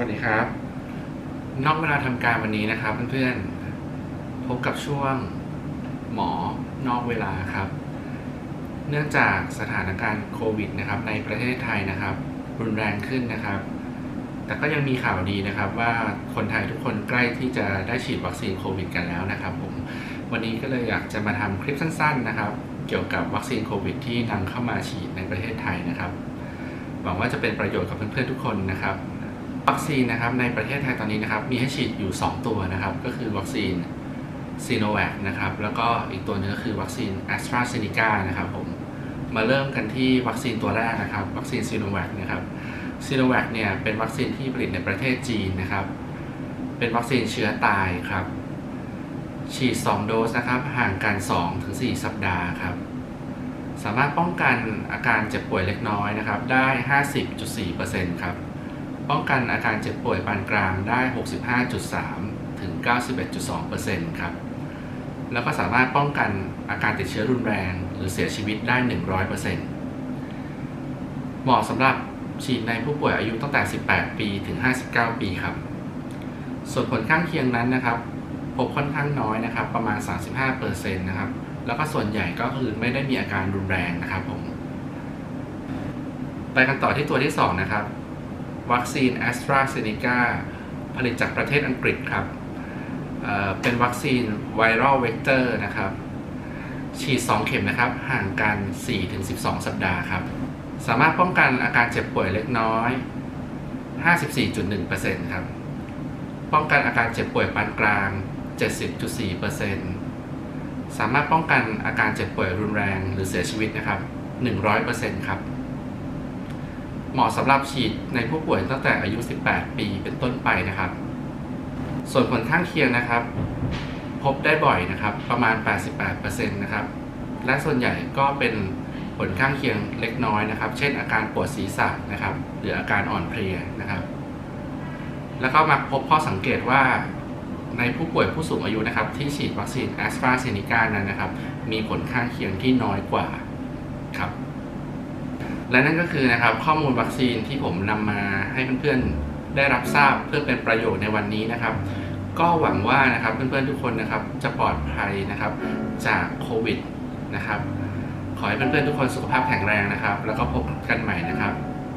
วัสดีครับ นอกเวลาทำการวันนี้นะครับเพื่อนๆ พบกับช่วงหมอนอกเวลาครับ เนื่องจากสถานการณ์โควิดนะครับ ในประเทศไทยนะครับ รุนแรงขึ้นนะครับ แต่ก็ยังมีข่าวดีนะครับว่าคนไทยทุกคนใกล้ที่จะได้ฉีดวัคซีนโควิดกันแล้วนะครับผม วันนี้ก็เลยอยากจะมาทำคลิปสั้นๆนะครับ เกี่ยวกับวัคซีนโควิด ที่นำเข้ามาฉีดในประเทศไทยนะครับ หวังว่าจะเป็นประโยชน์กับเพื่อนๆทุกคนนะครับ วัคซีนนะครับในประเทศไทยตอนนี้นะครับมีให้ฉีดอยู่ 2 ตัวนะครับ ก็คือวัคซีนซีโนแวคนะครับแล้วก็อีกตัวหนึงก็คือวัคซีนแอสตราเซเนกานะครับผมมาเริ่มกันที่วัคซีนตัวแรกนะครับ วัคซีนซีโนแวคนะครับซีโนแวคเนี่ยเป็นวัคซีนที่ผลิตในประเทศจีนนะครับ เป็นวัคซีนเชื้อตายครับ ฉีด 2 โดสนะครับ ห่างกัน 2-4 สัปดาห์ครับ สามารถป้องกันอาการเจ็บป่วยเล็กน้อยนะครับ ได้ 50.4%ครับ ป้องกันอาการเจ็บป่วยปานกลางได้ 65.3 ถึง 91.2%ครับ แล้วก็สามารถป้องกันอาการติดเชื้อรุนแรง หรือเสียชีวิตได้ 100%เหมาะสำหรับฉีดในผู้ป่วยอายุตั้งแต่ 18 ปีถึง 59 ปีครับ ส่วนผลข้างเคียงนั้นนะครับ พบค่อนข้างน้อยนะครับ ประมาณ 35%นะครับ แล้วก็ส่วนใหญ่ก็คือไม่ได้มีอาการรุนแรงนะครับผม ไปกันต่อที่ตัวที่ 2 นะครับ วัคซีน a s t r a z เซ e c a ผลิตจากประเทศอังกฤษครับเเป็นวัคซีนไวรัลเวกเตอร์นะครับ ฉีด 2 เข็มนะครับ ห่างกัน 4-12 สัปดาห์ครับ สามารถป้องกันอาการเจ็บป่วยเล็กน้อย 54.1%ครับ ป้องกันอาการเจ็บป่วยปานกลาง 70.4%สามารถป้องกันอาการเจ็บป่วยรุนแรงหรือเสียชีวิตนะครับ 100%ครับ เหมาะสำหรับฉีดในผู้ป่วยตั้งแต่อายุ 18 ปีเป็นต้นไปนะครับ ส่วนผลข้างเคียงนะครับ พบได้บ่อยนะครับประมาณ 88%นะครับ และส่วนใหญ่ก็เป็นผลข้างเคียงเล็กน้อยนะครับ เช่นอาการปวดศีรษะนะครับ หรืออาการอ่อนเพลียนะครับ แล้วก็มาพบข้อสังเกตว่าในผู้ป่วยผู้สูงอายุนะครับ ที่ฉีดวัคซีนแอสตราเซเนกานั้นนะครับ มีผลข้างเคียงที่น้อยกว่าครับ และนั่นก็คือนะครับข้อมูลวัคซีนที่ผมนำมาให้เพื่อนๆได้รับทราบเพื่อเป็นประโยชน์ในวันนี้นะครับ ก็หวังว่านะครับเพื่อนๆทุกคนนะครับจะปลอดภัยนะครับจากโควิดนะครับขอให้เพื่อนๆทุกคนสุขภาพแข็งแรงนะครับ แล้วก็พบกันใหม่นะครับ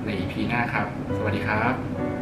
ใน EP หน้าครับ สวัสดีครับ